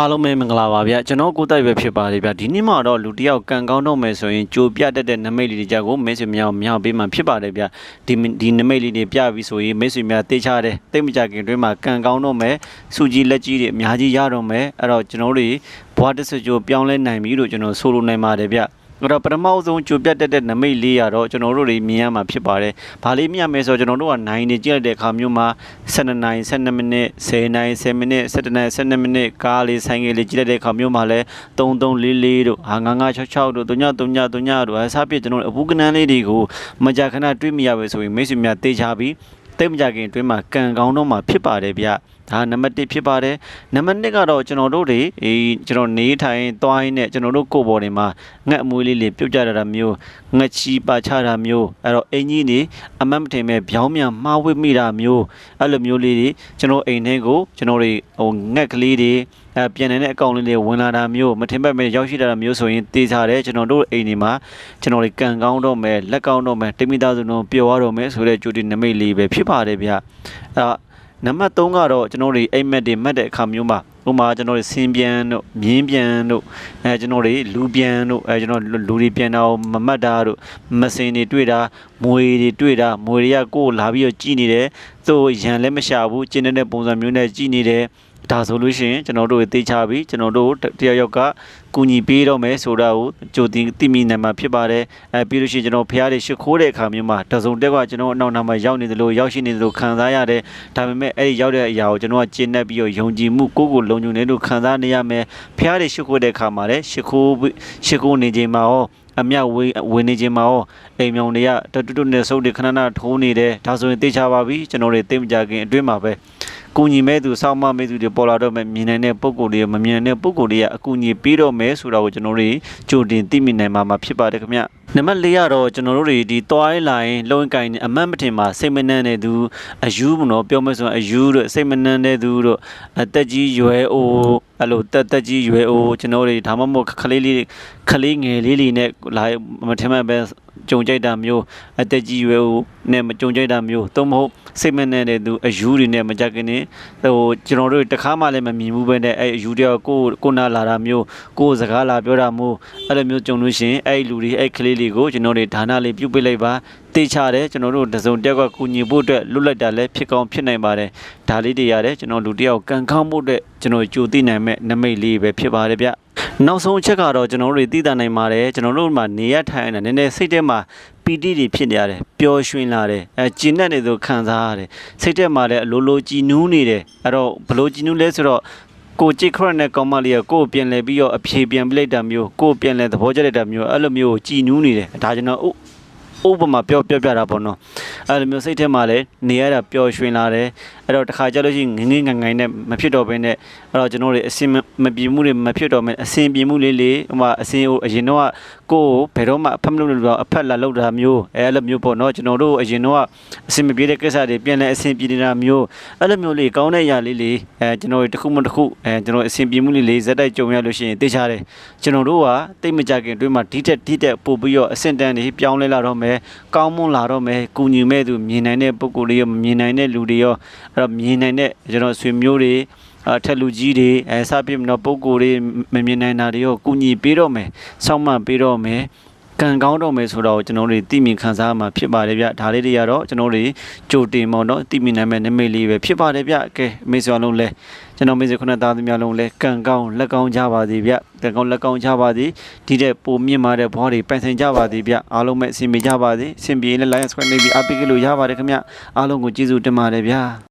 အားလုံးပဲမင်္ဂလာပါဗျကျွန်တော်ကိုယ်တိုင်ပဲဖြစ်ပါတယ်ဗျဒီနေ့မှာတော့လူတစ်ယောက်ကန်ကောင်းတော့မယ်ဆိုရင်ကြိုပြတတ်တဲ့နမိတ်လေးတွေကြကိုမိတ်ဆွေများမြောက်ပေးမှဖြစ်ပါတယ်ဗျဒီဒီနမိတ်လေးတွေပြပြီးဆိုရင်မိတ်ဆွေများသိချတယ်တိတ်မကြခင်တွင်းမှာကန်ကောင်းတော့မယ်စူကြီးလက်ကြီးတွေအများကြီးရတော့မယ်အဲ့တော့ကျွန်တော်တို့ဘွားတစ်စကြိုပြောင်းလဲနိုင်ပြီလို့ကျွန်တော်ဆိုလိုနိုင်ပါတယ်ဗျ အဲ့တော့ပထမအဆုံးကြိုပြတ်တက်တဲ့နမိတ်လေးရတော့ကျွန်တော်တို့တွေမြင်ရမှာဖြစ်ပါတယ်။ဘာလေးမြင်ရမလဲဆိုတော့ကျွန်တော်တို့က9နေကြည့်လိုက်တဲ့အခါမျိုးမှာ12နိုင်12မိနစ်10နိုင်10မိနစ်17နိုင်12မိနစ်ကားလေးဆိုင်ကလေးကြည့်လိုက်တဲ့အခါမျိုးမှာလဲ3344တို့ဟာ9966တို့3939တို့အစားပြကျွန်တော်တို့အပူကနန်းလေးတွေကိုမကြာခဏတွေးမိရပဲဆိုရင်မိတ်ဆွေများတေချာပြီး တိတ်မကြခင်အတွင်းမှာကန်ကောင်းတော့မှာဖြစ်ပါတယ်ဗျဒါနံပါတ်1ဖြစ်ပါတယ်နံပါတ်2ကတော့ကျွန်တော်တို့တွေအေးကျွန်တော်နေထိုင်သွားရင်းနဲ့ကျွန်တော်တို့ကိုယ်ပေါ်တွေမှာငက်အမွေးလေးလေးပြုတ်ကြတာမျိုးငက်ချီပါချတာမျိုးအဲ့တော့အင်ကြီးနေအမတ်မထင်မဲ့ဗျောင်းမြန်မှားဝစ်မိတာမျိုးအဲ့လိုမျိုးလေးတွေကျွန်တော်အိမ်ထဲကိုကျွန်တော်တွေဟိုငက်ကလေးတွေ အဲပြန်နေတဲ့အကောင့်လေးတွေဝင်လာတာမျိုးမထင်မဲ့မဲ့ရောက်ရှိလာတာမျိုးဆိုရင်တေးစားတယ်ကျွန်တော်တို့အိမ်တွေမှာကျွန်တော်တွေကန်ကောင်းတော့မယ်လက်ကောင်းတော့မယ်တိမိသားစုတို့ပျော်ရတော့မယ်ဆိုတဲ့ကြိုတင်နမိတ်လေးပဲဖြစ်ပါတယ်ဗျအဲ့နံပါတ်3ကတော့ကျွန်တော်တွေအိမ်မက်တွေမက်တဲ့အခါမျိုးမှာဥပမာကျွန်တော်တွေဆင်းပြန်တို့မြင်းပြန်တို့အဲကျွန်တော်တွေလူပြန်တို့အဲကျွန်တော်လူတွေပြန်တာမမတ်တာတို့မစင်တွေတွေ့တာမွေတွေတွေ့တာမွေတွေကကိုယ်လာပြီးတော့ကြည်နေတယ်သို့ရန်လည်းမရှာဘူးကျင်းတဲ့ပုံစံမျိုးနဲ့ကြည်နေတယ် ဒါဆိုလို့ရှိရင်ကျွန်တော်တို့သိချပြီးကျွန်တော်တို့တယောက်ယောက်ကကူညီပေးတော့မယ်ဆိုတာကိုကြိုတင်သိမိနိုင်မှာဖြစ်ပါတယ်အဲပြီးလို့ရှိရင်ကျွန်တော်ဖះတွေရှ िख ိုးတဲ့အခါမျိုးမှာတစုံတက်ကကျွန်တော်အနောက်နောက်မှာရောက်နေသလိုရောက်ရှိနေသလိုခံစားရတယ်ဒါပေမဲ့အဲ့ဒီရောက်တဲ့အရာကိုကျွန်တော်ကကျင့်တတ်ပြီးတော့ယုံကြည်မှုကိုယ့်ကိုယ်လုံခြုံနေလို့ခံစားနေရမယ်ဖះတွေရှ िख ိုးတဲ့အခါမှာလည်းရှ िख ိုးရှ िख ိုးနေချိန်မှာရောအမြောက်ဝေးဝင်နေခြင်းမှာရောအိမ်မြောင်တွေကတတွတ်တွတ်နဲ့စုပ်တွေခဏခဏထိုးနေတယ်ဒါဆိုရင်သိချပါပြီကျွန်တော်တွေသိမကြခင်အတွင်းမှာပဲ ကူညီမဲ့သူစောင့်မမဲ့သူတွေပေါ်လာတော့မယ်မြင်နိုင်တဲ့ပုံကိုယ်တွေမမြင်နိုင်တဲ့ပုံကိုယ်တွေကအကူအညီပေးတော့မယ်ဆိုတာကိုကျွန်တော်တို့ကြိုတင်သိမိနိုင်မှာဖြစ်ပါတယ်ခင်ဗျနံပါတ်၄ကတော့ကျွန်တော်တို့တွေဒီတွိုင်းလိုင်းလုံကိုင်းအမတ်မထင်မှာစိတ်မနှံ့တဲ့သူအယူမနော်ပြောမယ်ဆိုရင်အယူတို့စိတ်မနှံ့တဲ့သူတို့အသက်ကြီးရွယ်အိုအဲ့လိုတက်တက်ကြီးရွယ်အိုကျွန်တော်တို့ဒါမှမဟုတ်ခလေးလေးခလေးငယ်လေးလေးနဲ့လာမထင်မှပဲ ကြုံကြိုက်တာမျိုးအသက်ကြီးရွယ်အိုနဲ့မကြုံကြိုက်တာမျိုးသို့မဟုတ်စိတ်မနှံ့တဲ့သူအယူတွေနဲ့မကြခင်နေဟိုကျွန်တော်တို့တခါမှလည်းမမြင်ဘူးပဲနဲ့အဲ့အယူတယောက်ကိုကိုနာလာတာမျိုးကိုစကားလာပြောတာမျိုးအဲ့လိုမျိုးကြုံလို့ရှိရင်အဲ့လူတွေအဲ့ကလေးလေးကိုကျွန်တော်တို့ဒါနလေးပြုတ်ပေးလိုက်ပါတေးချတယ်ကျွန်တော်တို့တစုံတယောက်ကကူညီဖို့အတွက်လွတ်လိုက်တာလည်းဖြစ်ကောင်းဖြစ်နိုင်ပါတယ်ဒါလေးတွေရတယ်ကျွန်တော်လူတယောက်ကန်ကောင်းဖို့အတွက်ကျွန်တော်ကြိုသိနိုင်မဲ့နမိတ်လေးပဲဖြစ်ပါတယ်ဗျ နောက်ဆုံးအချက်ကတော့ကျွန်တော်တို့သိတာနိုင်ပါတယ်ကျွန်တော်တို့မှာနေရထိုင်နေတာနည်းနည်းစိတ်ထဲမှာပီတိတွေဖြစ်နေရတယ်ပျော်ရွှင်လာတယ်အဲကျဉ်နဲ့နေသူခံစားရတယ်စိတ်ထဲမှာလည်းအလိုလိုကြည်နူးနေတယ်အဲ့တော့ဘလို့ကြည်နူးလဲဆိုတော့ကိုကြိတ်ခရနဲ့ကောင်မလေးကကိုကိုပြန်လဲပြီးတော့အဖြေပြန်ပြလိုက်တာမျိုးကိုပြန်လဲသဘောကျလိုက်တာမျိုးအဲ့လိုမျိုးကြည်နူးနေတယ်ဒါကျွန်တော်ဥပမာပြောပြောပြတာပေါ့နော်အဲ့လိုမျိုးစိတ်ထဲမှာလည်းနေရတာပျော်ရွှင်လာတယ်အဲ့တော့တခါကြလို့ရှိရင်ငငငငိုင်းနဲ့မဖြစ်တော့ဘဲနဲ့အဲ့တော့ကျွန်တော်တို့အစင်မပြေမှုတွေမဖြစ်တော့မဲအစင်ပြေမှုလေးလေးဟိုမှာအစင်ဟိုအရင်တော့ကိုယ်ဘယ်တော့မှအဖက်မလုပ်လို့တော့အဖက်လာလောက်တာမျိုးအဲ့လိုမျိုးပေါ့နော်ကျွန်တော်တို့အရင်တော့အစင်မပြေတဲ့ကိစ္စတွေပြန်လဲအစင်ပြေနေတာမျိုးအဲ့လိုမျိုးလေးကောင်းတဲ့အရာလေးလေးအဲကျွန်တော်တို့တစ်ခုမှတစ်ခုအဲကျွန်တော်အစင်ပြေမှုလေးလေးဇက်တိုက်ကြုံရလို့ရှိရင်သိချတယ်ကျွန်တော်တို့ကတိတ်မကြခင်အတွင်းမှာဒီတက်ဒီတက်ပို့ပြီးတော့အစင်တန်တွေပြောင်းလဲလာတော့မယ်ကောင်းမွန်လာတော့မယ်ကုညီမဲ့သူမြင်နိုင်တဲ့ပုံကိုယ်လေးရောမမြင်နိုင်တဲ့လူတွေရောအဲ့တော့မြင်နိုင်တဲ့ကျွန်တော်ဆွေမျိုးတွေအ ထက်လူကြီးတွေအဲစပြမတော့ပုံကိုယ်တွေမမြင်နိုင်တာတွေရောကုညီပေးတော့မယ်စောင့်မပေးတော့မယ်ကံကောင်းတော့မယ်ဆိုတော့ကျွန်တော်တို့သိမြင်ခံစားမှာဖြစ်ပါတယ်ဗျဒါလေးတွေကတော့ကျွန်တော်တို့ကြိုတင်ပေါ့နော်သိမြင်နိုင်မဲ့နမိတ်လေးပဲဖြစ်ပါတယ်ဗျကဲမေဆွာလုံးလဲကျွန်တော်မေဆွခုနှစ်သားသမီးလုံးလဲကံကောင်းလက်ကောင်းကြပါသည်ဗျကံကောင်းလက်ကောင်းကြပါသည်ဒီတဲ့ပုံမြင့်မာတဲ့ဘွားတွေပိုင်ဆိုင်ကြပါသည်ဗျအားလုံးမဲ့အဆင်ပြေကြပါသည်အဆင်ပြေလဲ line subscribe နေပြီးအပိကလို့ရပါတယ်ခင်ဗျအားလုံးကိုကျေးဇူးတင်ပါတယ်ဗျ